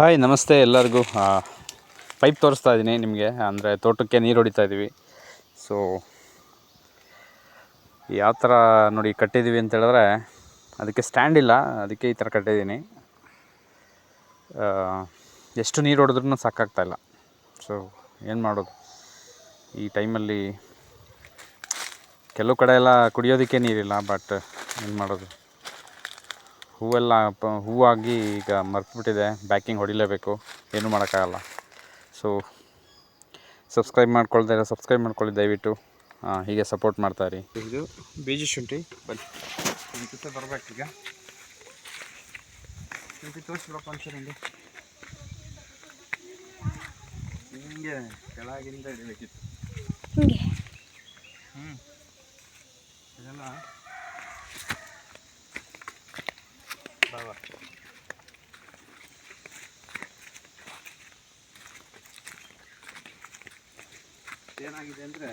Hi ನಮಸ್ತೆ ಎಲ್ಲರಿಗೂ. Pipe ತೋರಿಸ್ತಾ ಇದ್ದೀನಿ ನಿಮಗೆ. ಅಂದರೆ ತೋಟಕ್ಕೆ ನೀರು ಹೊಡಿತಾ ಇದ್ದೀವಿ ಸೊ ಯಾವ ಥರ ನೋಡಿ ಕಟ್ಟಿದ್ದೀವಿ ಅಂತ ಹೇಳಿದ್ರೆ, ಅದಕ್ಕೆ ಸ್ಟ್ಯಾಂಡ್ ಇಲ್ಲ. ಅದಕ್ಕೆ ಈ ಥರ ಕಟ್ಟಿದ್ದೀನಿ ಎಷ್ಟು ನೀರು ಹೊಡೆದ್ರೂ ಸಾಕಾಗ್ತಾ ಇಲ್ಲ. ಸೊ ಏನು ಮಾಡೋದು? ಈ ಟೈಮಲ್ಲಿ ಕೆಲವು ಕಡೆ ಎಲ್ಲ ಕುಡಿಯೋದಕ್ಕೆ ನೀರಿಲ್ಲ ಬಟ್ ಏನು ಮಾಡೋದು? ಹೂವೆಲ್ಲ ಪ ಹೂವಾಗಿ ಈಗ ಮರ್ತ್ಬಿಟ್ಟಿದೆ. ಬ್ಯಾಕಿಂಗ್ ಹೊಡಿಲೇಬೇಕು. ಏನೂ ಮಾಡೋಕ್ಕಾಗಲ್ಲ. ಸೊ ಸಬ್ಸ್ಕ್ರೈಬ್ ಮಾಡ್ಕೊಳ್ತಾ ಇರೋ ಸಬ್ಸ್ಕ್ರೈಬ್ ಮಾಡ್ಕೊಳ್ಳಿ ದಯವಿಟ್ಟು. ಹೀಗೆ ಸಪೋರ್ಟ್ ಮಾಡ್ತಾಯಿರಿ ಇದು ಬೀಜ ಶುಂಠಿ. ಬನ್ನಿ. ಒಂದು ಜೊತೆ ಬರಬೇಕೀಗ ಶುಂಠಿ ತೋರಿಸ್ಬಿಡಪ್ಪ ಒಂಚೂರು ಹಿಂಗೆ. ಹಿಂಗೆ ಕೆಳಗಿಂದ ಹಿಡಿಬೇಕಿತ್ತು. ಹಿಂಗೆ. ಹ್ಞೂ ಇದೆಲ್ಲ ಏನಾಗಿದೆ ಅಂದರೆ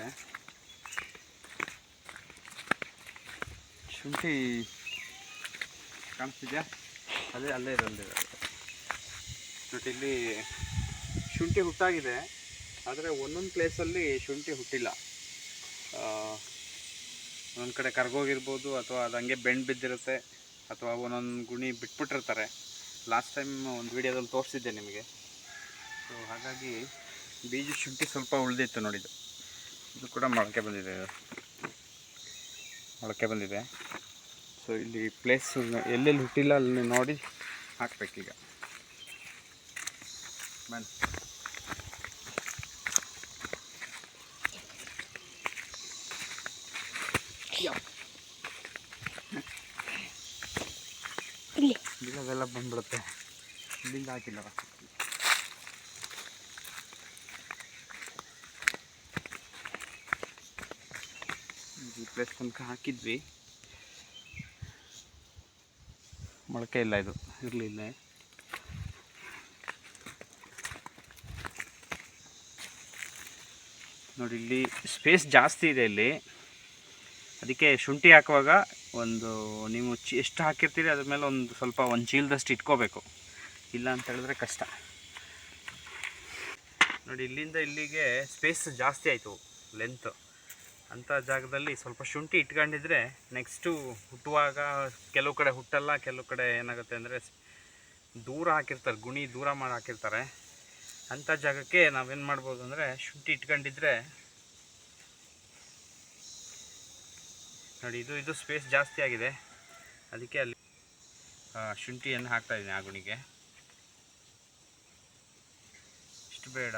ಶುಂಠಿ ಕಾಣಿಸ್ತಿದ್ಯಾ? ಅದೇ, ಅಲ್ಲೇ ಇರೋದು. ಬಟ್ ಇಲ್ಲಿ ಶುಂಠಿ ಹುಟ್ಟಾಗಿದೆ, ಆದರೆ ಒಂದೊಂದು ಪ್ಲೇಸಲ್ಲಿ ಶುಂಠಿ ಹುಟ್ಟಿಲ್ಲ. ಒಂದೊಂದು ಕಡೆ ಕರ್ಗೋಗಿರ್ಬೋದು, ಅಥವಾ ಅದು ಹಂಗೆ ಬೆಂಡ್ ಬಿದ್ದಿರುತ್ತೆ. ಅಥವಾ ಒಂದೊಂದು ಗುಣಿ ಬಿಟ್ಬಿಟ್ಟಿರ್ತಾರೆ. ಲಾಸ್ಟ್ ಟೈಮ್ ಒಂದು ವಿಡಿಯೋದಲ್ಲಿ ತೋರಿಸಿದ್ದೆ ನಿಮಗೆ. ಸೊ ಹಾಗಾಗಿ ಬೀಜ ಶುಂಠಿ ಸ್ವಲ್ಪ ಉಳಿದಿತ್ತು ನೋಡಿದ್ದು ಇದು. ಕೂಡ ಮೊಳಕೆ ಬಂದಿದೆ ಮೊಳಕೆ ಬಂದಿದೆ. ಸೊ ಇಲ್ಲಿ ಪ್ಲೇಸ್ ಎಲ್ಲೆಲ್ಲಿ ಹುಟ್ಟಿಲ್ಲ ಅಲ್ಲಿ ನೋಡಿ ಹಾಕ್ಬೇಕೀಗ. ಬನ್ನಿ. ಇಲ್ಲದೆಲ್ಲ ಬಂದ್ಬಿಡುತ್ತೆ. ಇಲ್ಲಿಂದ ಹಾಕಿಲ್ಲ ಈ ಪ್ಲೇಸ್ ತನಕ ಹಾಕಿದ್ವಿ. ಮೊಳಕೆ ಇಲ್ಲ ಇದು ಇರಲಿಲ್ಲ ನೋಡಿ, ಇಲ್ಲಿ ಸ್ಪೇಸ್ ಜಾಸ್ತಿ ಇದೆ ಇಲ್ಲಿ. ಅದಕ್ಕೆ ಶುಂಠಿ ಹಾಕುವಾಗ ಒಂದು ನೀವು ಚಿ ಎಷ್ಟು ಹಾಕಿರ್ತೀರಿ ಅದ್ರ ಮೇಲೆ ಒಂದು ಸ್ವಲ್ಪ ಒಂದು ಚೀಲದಷ್ಟು ಇಟ್ಕೋಬೇಕು. ಇಲ್ಲ ಅಂತ ಹೇಳಿದ್ರೆ ಕಷ್ಟ. ನೋಡಿ, ಇಲ್ಲಿಂದ ಇಲ್ಲಿಗೆ ಸ್ಪೇಸ್ ಜಾಸ್ತಿ ಆಯಿತು ಲೆಂತ್ ಅಂಥ ಜಾಗದಲ್ಲಿ ಸ್ವಲ್ಪ ಶುಂಠಿ ಇಟ್ಕೊಂಡಿದ್ರೆ ನೆಕ್ಸ್ಟು ಹುಟ್ಟುವಾಗ ಕೆಲವು ಕಡೆ ಹುಟ್ಟಲ್ಲ, ಕೆಲವು ಕಡೆ ಏನಾಗುತ್ತೆ ಅಂದರೆ ದೂರ ಹಾಕಿರ್ತಾರೆ, ಗುಣಿ ದೂರ ಮಾಡಿ ಹಾಕಿರ್ತಾರೆ. ಅಂಥ ಜಾಗಕ್ಕೆ ನಾವೇನು ಮಾಡ್ಬೋದು ಅಂದರೆ ಶುಂಠಿ ಇಟ್ಕೊಂಡಿದ್ರೆ ನೋಡಿ ಇದು ಇದು ಸ್ಪೇಸ್ ಜಾಸ್ತಿ ಆಗಿದೆ. ಅದಕ್ಕೆ ಅಲ್ಲಿ ಶುಂಠಿಯನ್ನು ಹಾಕ್ತಾ ಇದ್ದೀನಿ ಆ ಗುಣಿಗೆ. ಇಷ್ಟು ಬೇಡ.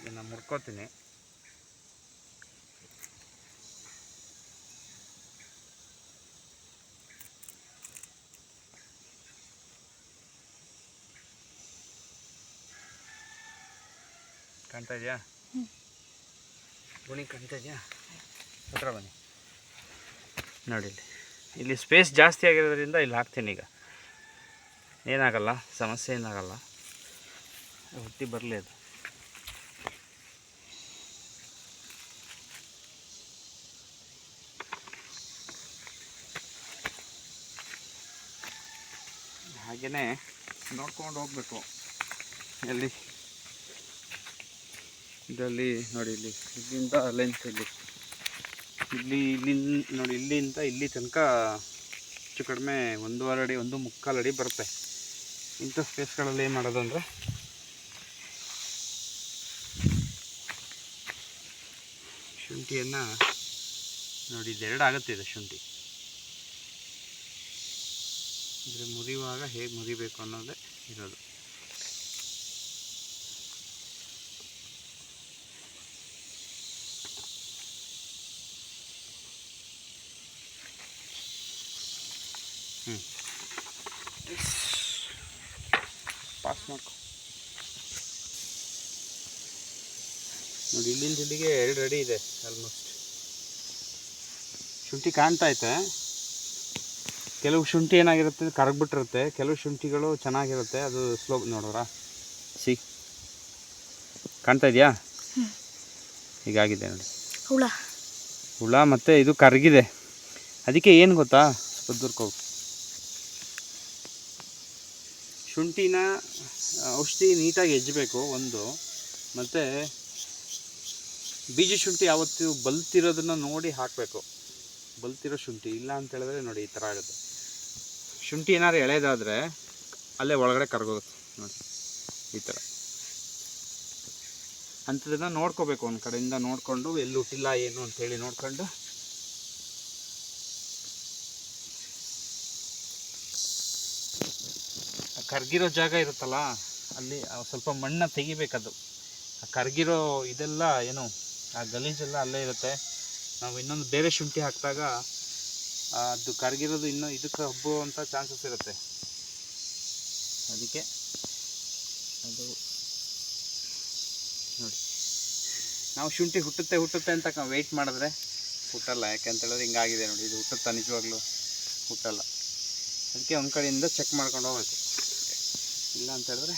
ಇದನ್ನು ಮುರ್ಕೋತೀನಿ ಕಾಣ್ತಾ ಇದೆಯಾ? ಗುಣಿ ಕಾಣ್ತಾ ಇದೆಯಾ? ಹತ್ರ ಬನ್ನಿ. ನೋಡಿ ಇಲ್ಲಿ. ಸ್ಪೇಸ್ ಜಾಸ್ತಿ ಆಗಿರೋದ್ರಿಂದ ಇಲ್ಲಿ ಹಾಕ್ತೀನಿ ಈಗ. ಏನಾಗಲ್ಲ, ಸಮಸ್ಯೆ ಏನಾಗಲ್ಲ. ಹುಟ್ಟಿ ಬರಲಿ ಅದು. ಹಾಗೆಯೇ ನೋಡ್ಕೊಂಡು ಹೋಗ್ಬೇಕು. ಎಲ್ಲಿ? ಇದರಲ್ಲಿ ನೋಡಿ ಇಲ್ಲಿ, ಇಲ್ಲಿಂದ ಲೆಂತ್ ಇಲ್ಲಿ. ಇಲ್ಲಿ ಇಲ್ಲಿ, ನೋಡಿ, ಇಲ್ಲಿಂದ ಇಲ್ಲಿ ತನಕ ಹೆಚ್ಚು ಕಡಿಮೆ ಒಂದೂವರೆ ಅಡಿ, ಒಂದು ಮುಕ್ಕಾಲು ಅಡಿ ಬರುತ್ತೆ. ಇಂಥ ಸ್ಪೇಸ್ಗಳಲ್ಲಿ ಏನು ಮಾಡೋದು ಅಂದರೆ? ಶುಂಠಿಯನ್ನು ನೋಡಿ ಇದೆರಡು ಆಗುತ್ತೆ ಇದೆ ಶುಂಠಿ. ಅಂದರೆ ಮುರಿಯುವಾಗ ಹೇಗೆ ಮುರಿಬೇಕು ಅನ್ನೋದೇ ಇರೋದು. ಹ್ಞೂ ಪಾಸ್ ಮಾಡ್ಕೊ ನೋಡಿ ಇಲ್ಲಿಂದ ಇಲ್ಲಿಗೆ ಎರಡು ರೆಡಿ ಇದೆ ಆಲ್ಮೋಸ್ಟ್ ಶುಂಠಿ ಕಾಣ್ತಾ ಐತೆ. ಕೆಲವು ಶುಂಠಿ ಏನಾಗಿರುತ್ತೆ ಕರಗ್ಬಿಟ್ಟಿರುತ್ತೆ. ಕೆಲವು ಶುಂಠಿಗಳು ಚೆನ್ನಾಗಿರುತ್ತೆ. ಅದು ಸ್ಲೋ ನೋಡೋರ ಸಿ ಕಾಣ್ತಾ ಇದೆಯಾ? ಹೀಗಾಗಿದೆ ನೋಡಿ. ಹುಳ. ಹುಳ ಮತ್ತು ಇದು ಕರಗಿದೆ. ಅದಕ್ಕೆ ಏನು ಗೊತ್ತಾ? ಸ್ವಲ್ಪ ದೂರಕ್ಕೆ ಹೋಗು ಶುಂಠಿನ ಔಷಧಿ ನೀಟಾಗಿ ಹೆಜ್ಜಬೇಕು, ಒಂದು. ಮತ್ತು ಬೀಜ ಶುಂಠಿ ಯಾವತ್ತು ಬಲ್ತಿರೋದನ್ನು ನೋಡಿ ಹಾಕಬೇಕು. ಬಲ್ತಿರೋ ಶುಂಠಿ, ಇಲ್ಲ ಅಂತ ಹೇಳಿದ್ರೆ ನೋಡಿ ಈ ಥರ ಆಗುತ್ತೆ. ಶುಂಠಿ ಏನಾದ್ರು ಎಳೆದಾದರೆ ಅಲ್ಲೇ ಒಳಗಡೆ ಕರ್ಗೋಗುತ್ತೆ. ನೋಡಿ, ಈ ಥರ ಅಂಥದನ್ನು ನೋಡ್ಕೋಬೇಕು, ಒಂದು ಕಡೆಯಿಂದ ನೋಡಿಕೊಂಡು, ಎಲ್ಲಿ ಹುಟ್ಟಿಲ್ಲ, ಏನು ಅಂತೇಳಿ ನೋಡ್ಕೊಂಡು ಕರ್ಗಿರೋ ಜಾಗ ಇರುತ್ತಲ್ಲ, ಅಲ್ಲಿ ಸ್ವಲ್ಪ ಮಣ್ಣ ತೆಗಿಬೇಕದು. ಆ ಕರ್ಗಿರೋ ಇದೆಲ್ಲ ಏನು, ಆ ಗಲೀಜೆಲ್ಲ ಅಲ್ಲೇ ಇರುತ್ತೆ. ನಾವು ಇನ್ನೊಂದು ಬೇರೆ ಶುಂಠಿ ಹಾಕಿದಾಗ ಅದು ಕರಗಿರೋದು ಇನ್ನೂ ಇದಕ್ಕೆ ಹಬ್ಬುವಂಥ ಚಾನ್ಸಸ್ ಇರುತ್ತೆ. ಅದಕ್ಕೆ ಅದು ನೋಡಿ. ನಾವು ಶುಂಠಿ ಹುಟ್ಟುತ್ತೆ ಹುಟ್ಟುತ್ತೆ ಅಂತ ವೆಯ್ಟ್ ಮಾಡಿದ್ರೆ ಹುಟ್ಟಲ್ಲ. ಯಾಕೆ ಹೇಳಿದ್ರೆ ಹಿಂಗಾಗಿದೆ ನೋಡಿ. ಇದು ಹುಟ್ಟುತ್ತಾ ನಿಜವಾಗ್ಲೂ ಹುಟ್ಟಲ್ಲ. ಅದಕ್ಕೆ ಒಂದು ಕಡೆಯಿಂದ ಚೆಕ್ ಮಾಡ್ಕೊಂಡು ಹೋಗ್ಬೇಕು. ಇಲ್ಲ ಅಂತ ಹೇಳಿದ್ರೆ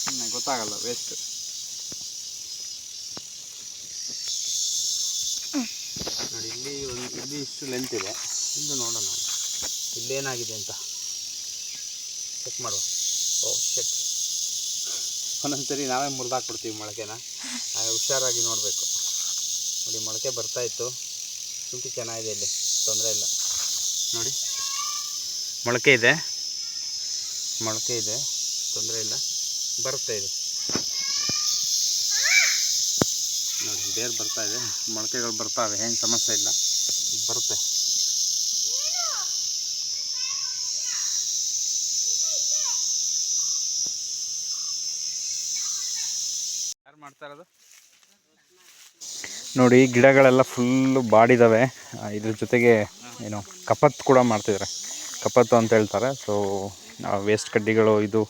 ಸುಮ್ಮನೆ ಗೊತ್ತಾಗಲ್ಲ ವೇಸ್ಟ್ ನೋಡಿ, ಇಲ್ಲಿ ಒಂದು, ಇಲ್ಲಿ ಇಷ್ಟು ಲೆಂತ್ ಇದೆ. ಇಲ್ಲಿ ನೋಡೋಣ. ಇಲ್ಲೇನಾಗಿದೆ ಅಂತ ಚೆಕ್ ಮಾಡುವ. ಓ ಚೆಕ್ ಒಂದೊಂದ್ಸರಿ ನಾವೇ ಮುರಿದಾಕ್ಬಿಡ್ತೀವಿ ಮೊಳಕೆನ. ಹುಷಾರಾಗಿ ನೋಡಬೇಕು. ನೋಡಿ, ಮೊಳಕೆ ಬರ್ತಾಯಿತ್ತು ಶುಂಠಿ ಚೆನ್ನಾಗಿದೆ ಇಲ್ಲಿ. ತೊಂದರೆ ಇಲ್ಲ. ನೋಡಿ. ಮೊಳಕೆ ಇದೆ. ಮೊಳಕೆ ಇದೆ. ತೊಂದರೆ ಇಲ್ಲ. ಬರುತ್ತೆ ಇದೆ. ನೋಡಿ ಬೇರೆ ಬರ್ತಾ ಇದೆ. ಮೊಳಕೆಗಳು ಬರ್ತಾವೆ ಏನು ಸಮಸ್ಯೆ ಇಲ್ಲ. ಬರುತ್ತೆ. ಯಾರು ಮಾಡ್ತಾ ಇರೋದು? ನೋಡಿ ಗಿಡಗಳೆಲ್ಲ ಫುಲ್ಲು ಬಾಡಿದಾವೆ. ಇದ್ರ ಜೊತೆಗೆ ಏನು ಕಪತ್ ಕೂಡ ಮಾಡ್ತಿದ್ದಾರೆ ಕಪತ್ತು ಅಂತ ಹೇಳ್ತಾರೆ. ಸೊ ವೇಸ್ಟ್ ಕಡ್ಡಿಗಳು ಇದು,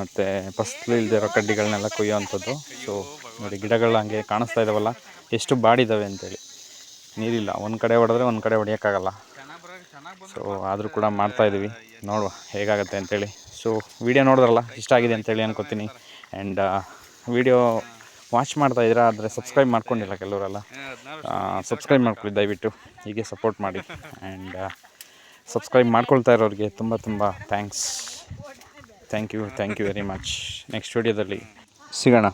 ಮತ್ತು ಫಸ್ಲು ಇಲ್ದಿರೋ ಕಡ್ಡಿಗಳನ್ನೆಲ್ಲ ಕೊಯ್ಯೋವಂಥದ್ದು. ಸೊ ನೋಡಿ ಗಿಡಗಳು ಹಂಗೆ ಕಾಣಿಸ್ತಾ ಇದ್ದಾವಲ್ಲ ಎಷ್ಟು ಬಾಡಿದ್ದಾವೆ ಅಂತೇಳಿ. ನೀರಿಲ್ಲ, ಒಂದು ಕಡೆ ಹೊಡೆದ್ರೆ ಒಂದು ಕಡೆ ಹೊಡಿಯೋಕ್ಕಾಗಲ್ಲ. ಸೊ ಆದರೂ ಕೂಡ ಮಾಡ್ತಾ ಇದ್ದೀವಿ ನೋಡುವ ಹೇಗಾಗುತ್ತೆ ಅಂತೇಳಿ. ಸೊ ವಿಡಿಯೋ ನೋಡಿದ್ರಲ್ಲ, ಇಷ್ಟ ಆಗಿದೆ ಅಂತೇಳಿ ಅನ್ಕೋತೀನಿ. ಆ್ಯಂಡ್ ವಿಡಿಯೋ ವಾಚ್ ಮಾಡ್ತಾ ಇದ್ದೀರಾ, ಆದರೆ ಸಬ್ಸ್ಕ್ರೈಬ್ ಮಾಡ್ಕೊಂಡಿಲ್ಲ ಕೆಲವರೆಲ್ಲ. ಸಬ್ಸ್ಕ್ರೈಬ್ ಮಾಡ್ಕೊಳ್ಳಿ ದಯವಿಟ್ಟು. ಹೀಗೆ ಸಪೋರ್ಟ್ ಮಾಡಿ. ಆ್ಯಂಡ್ ಸಬ್ಸ್ಕ್ರೈಬ್ ಮಾಡ್ಕೊಳ್ತಾ ಇರೋರಿಗೆ ತುಂಬ ತುಂಬ thanks thank you thank you very much next ವಿಡಿಯೋದಲ್ಲಿ ಸಿಗೋಣ.